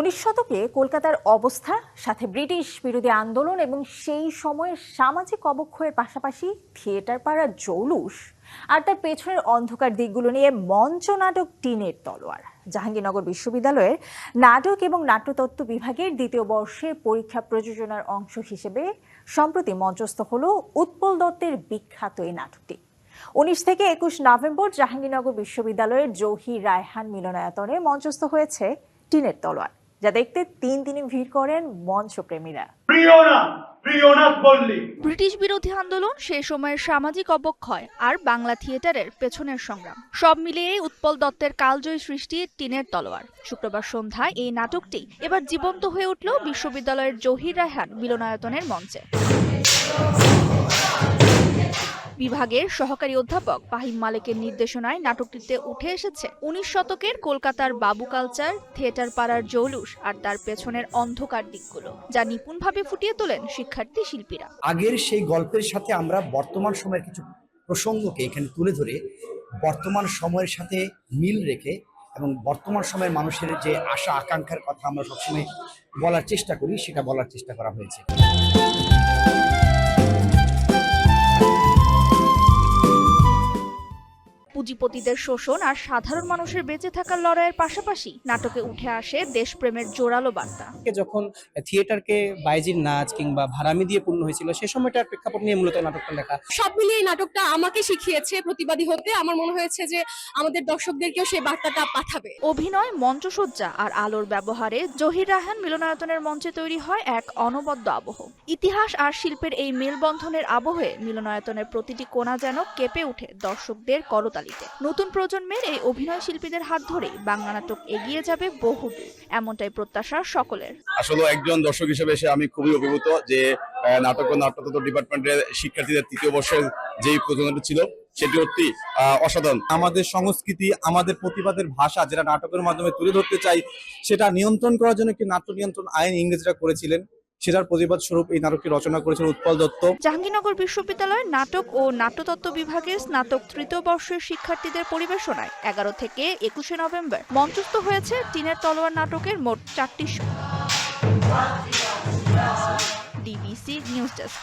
উনিশ শতকে কলকাতার অবস্থা, সাথে ব্রিটিশ বিরোধী আন্দোলন এবং সেই সময়ের সামাজিক অবক্ষয়ের পাশাপাশি থিয়েটার পাড়া জৌলুস আর তার পেছনের অন্ধকার দিকগুলো নিয়ে মঞ্চ নাটক টিনের তলোয়ার। জাহাঙ্গীরনগর বিশ্ববিদ্যালয়ের নাটক এবং নাট্যতত্ত্ব বিভাগের দ্বিতীয় বর্ষের পরীক্ষা প্রযোজনার অংশ হিসেবে সম্প্রতি মঞ্চস্থ হল উৎপল দত্তের বিখ্যাত এই নাটকটি। উনিশ থেকে একুশ নভেম্বর জাহাঙ্গীরনগর বিশ্ববিদ্যালয়ের জহির রায়হান মিলনায়তনে মঞ্চস্থ হয়েছে টিনের তলোয়ার। যা দেখতে তিন দিনে ভিড় করেন মঞ্চপ্রেমীরা। ব্রিটিশ বিরোধী আন্দোলন সে সময়ের সামাজিক অবক্ষয় আর বাংলা থিয়েটারের পেছনের সংগ্রাম। সব মিলিয়ে উৎপল দত্তের কালজয়ী সৃষ্টি টিনের তলোয়ার। শুক্রবার সন্ধ্যায় এই নাটকটি এবার জীবন্ত হয়ে উঠল বিশ্ববিদ্যালয়ের জহির রায়হান মিলনায়তনের মঞ্চে। বিভাগের সহকারী অধ্যাপক ফাহিম মালিকের নির্দেশনায় নাটকটিতে উঠে এসেছে উনিশ শতকের কলকাতার বাবু কালচার, থিয়েটার পাড়ার জৌলুস আর তার পেছনের অন্ধকার দিকগুলো, যা নিপুণভাবে ফুটিয়ে তোলেন শিক্ষার্থী শিল্পীরা। আগের সেই গল্পের সাথে আমরা বর্তমান সময়ের কিছু প্রসঙ্গকে এখানে তুলে ধরে বর্তমান সময়ের সাথে মিল রেখে এবং বর্তমান সময়ের মানুষের যে আশা আকাঙ্ক্ষার কথা আমরা সবসময় বলার চেষ্টা করি, সেটা বলার চেষ্টা করা হয়েছে। পুঁজিপতিদের শোষণ আর সাধারণ মানুষের বেঁচে থাকার লড়াইয়ের পাশাপাশি নাটকে উঠে আসে দেশপ্রেমের জোরালো বার্তা। যখন থিয়েটারকে বাইজির নাচ কিংবা ভাড়ামি দিয়ে পূর্ণ হয়েছিল সে সময়টার প্রেক্ষাপট নিয়ে মূলত নাটকটা লেখা। সব মিলিয়ে এই নাটকটা আমাকে শিখিয়েছে প্রতিবাদী হতে। আমার মনে হয়েছে যে আমাদের দর্শকদেরকেও সেই বার্তাটা পাঠাবে। অভিনয় মঞ্চসজ্জা আর আলোর ব্যবহারে জহির রাহান মিলনায়তনের মঞ্চে তৈরি হয় এক অনবদ্য আবহ। ইতিহাস আর শিল্পের এই মেলবন্ধনের আবহে মিলনায়তনের প্রতিটি কোণা যেন কেঁপে উঠে দর্শকদের করতালিতে নতুন প্রজন্মের এই অভিনয় শিল্পীদের হাত ধরেই বাংলা নাটক এগিয়ে যাবে বহুদূর, এমনটাই প্রত্যাশা সকলের। আসলে একজন দর্শক হিসেবে এসে আমি খুবই অভিভূত যে নাটক ও নাট্যতত্ত্ব ডিপার্টমেন্টের শিক্ষার্থীদের তৃতীয় বর্ষের যেই প্রযোজনাটি ছিল, সেটি অতি অসাধারণ। আমাদের সংস্কৃতি, আমাদের প্রতিবাদের ভাষা যেটা নাটকের মাধ্যমে তুলে ধরতে চাই, সেটা নিয়ন্ত্রণ করার জন্য একটি নাট্য নিয়ন্ত্রণ আইন ইংরেজরা করেছিলেন। সেটার প্রতিবাদ স্বরূপ এই নাটকটি রচনা করেছেন উৎপল দত্ত। জাহাঙ্গীরনগর বিশ্ববিদ্যালয়ের নাটক ও নাট্যতত্ত্ব বিভাগের স্নাতক তৃতীয় বর্ষের শিক্ষার্থীদের পরিবেশনায় এগারো থেকে একুশে নভেম্বর। মঞ্চস্থ হয়েছে টিনের তলোয়ার নাটকের মোট চারটি শো। DBC news desk.